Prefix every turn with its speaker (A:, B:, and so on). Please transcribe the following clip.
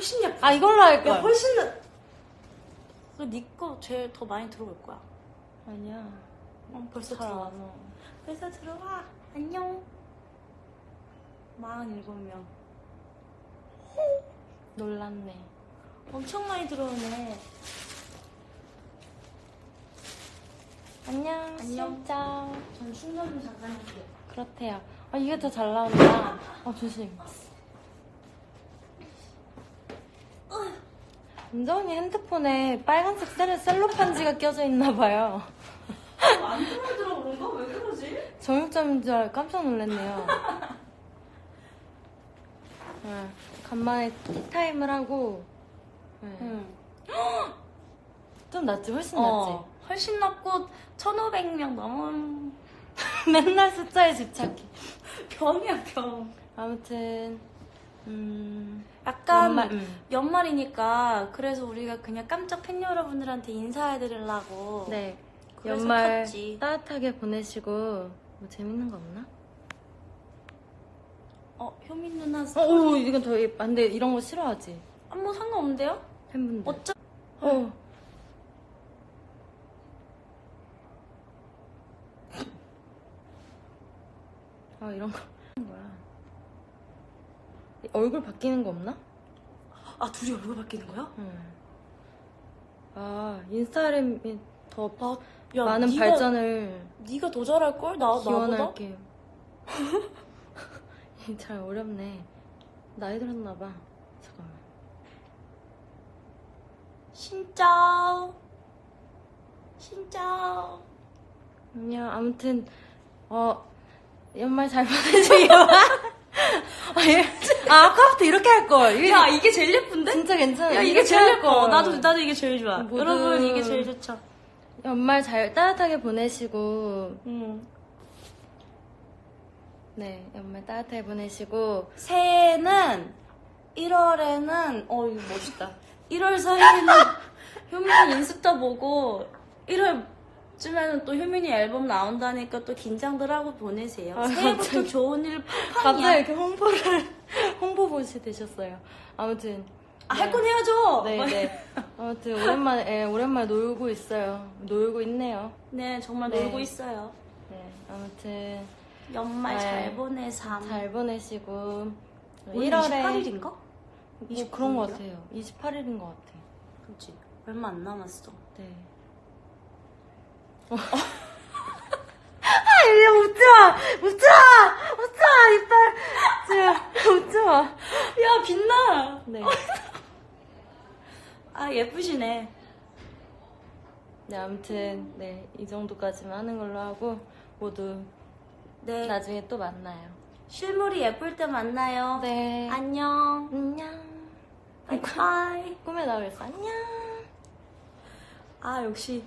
A: 훨씬 예뻐.
B: 아 이걸로 할
A: 야,
B: 거야.
A: 훨씬 나. 니거 제일 더 많이 들어올 거야.
B: 아니야.
A: 어, 벌써
B: 잘
A: 들어와.
B: 안 와.
A: 벌써 들어와. 안녕. 47명.
B: 놀랐네.
A: 엄청 많이 들어오네.
B: 안녕.
A: 안녕.
B: 진짜.
A: 전 충전 좀 잠깐 할게요.
B: 그렇대요. 아 이게 더 잘 나온다. 아 조심. 은정이 핸드폰에 빨간색 셀, 셀로판지가 껴져 있나 봐요.
A: 안 들어오더라 그런가? 왜 그러지?
B: 정육점인 줄 알고 깜짝 놀랐네요. 네, 간만에 티타임을 하고 네.
A: 응.
B: 좀 낫지? 훨씬
A: 어, 훨씬 낮고 1,500명 넘은
B: 낫지? 맨날 숫자에 집착해.
A: 병이야 병.
B: 아무튼 음,
A: 약간
B: 연말, 음.
A: 연말이니까 그래서 우리가 그냥 깜짝 팬 여러분들한테 인사해드리려고
B: 네
A: 그래서
B: 연말
A: 켰지.
B: 따뜻하게 보내시고 뭐 재밌는 거 없나?
A: 어 효민 누나
B: 어,
A: 스토리
B: 오, 이건 더 예뻐. 근데 이런 거 싫어하지
A: 아, 뭐 상관없는데요?
B: 팬분들.
A: 어쩌
B: 어. 아 이런 거. 얼굴 바뀌는 거 없나?
A: 아 둘이 얼굴 바뀌는 거야?
B: 응. 아 인스타그램이 더
A: 아, 야,
B: 많은
A: 네가-
B: 발전을
A: 네가 더 잘할 걸? 나 나보다?
B: 기원할게요. 잘 어렵네. 나이 들었나 봐. 잠깐만.
A: 신짜오 신짜오
B: 안녕. 아무튼 어 연말 잘 보내세요. 아, 얘- 아 아까부터 이렇게 할 걸.
A: 야 이게 제일 예쁜데?
B: 진짜 괜찮아.
A: 야
B: 이게
A: 제일
B: 할
A: 예뻐
B: 걸.
A: 나도 나도 이게 제일 좋아
B: 모두-
A: 여러분 이게 제일 좋죠
B: 연말 잘 따뜻하게 보내시고
A: 음.
B: 네 연말 따뜻하게 보내시고
A: 새해는 1월에는 어 이거 멋있다 1월 4일에는 효민이 인스타 보고 1월 쯤에는 또 효민이 앨범 나온다니까 또 긴장들 하고 보내세요
B: 아,
A: 새해부터
B: 갑자기.
A: 좋은 일
B: 갑자기
A: 팡팡이야
B: 이렇게 홍보를 홍보봇이 되셨어요. 아무튼
A: 아, 할건 해야죠
B: 네 네. 아무튼 오랜만에 예, 오랜만에 놀고 있어요. 놀고 있네요.
A: 네, 정말
B: 네.
A: 놀고 있어요
B: 네 아무튼
A: 연말
B: 네.
A: 잘 보내삼
B: 잘 보내시고
A: 오늘
B: 1월에
A: 28일인가?
B: 뭐 그런 것 같아요. 28일인 것 같아요.
A: 그렇지 얼마 안 남았어
B: 네. 어. 아, 이제 웃지 마! 웃지 마! 웃지 마! 이빨! 지금, 웃지 마!
A: 야 빛나
B: 네.
A: 아 예쁘시네
B: 네, 아무튼, 네, 이 정도까지만 하는 걸로 하고, 모두
A: 네
B: 나중에 또 만나요.
A: 실물이 예쁠 때 만나요
B: 네.
A: 안녕
B: 안녕.
A: 바이바이
B: 꿈에 나오겠어. 안녕.
A: 아 역시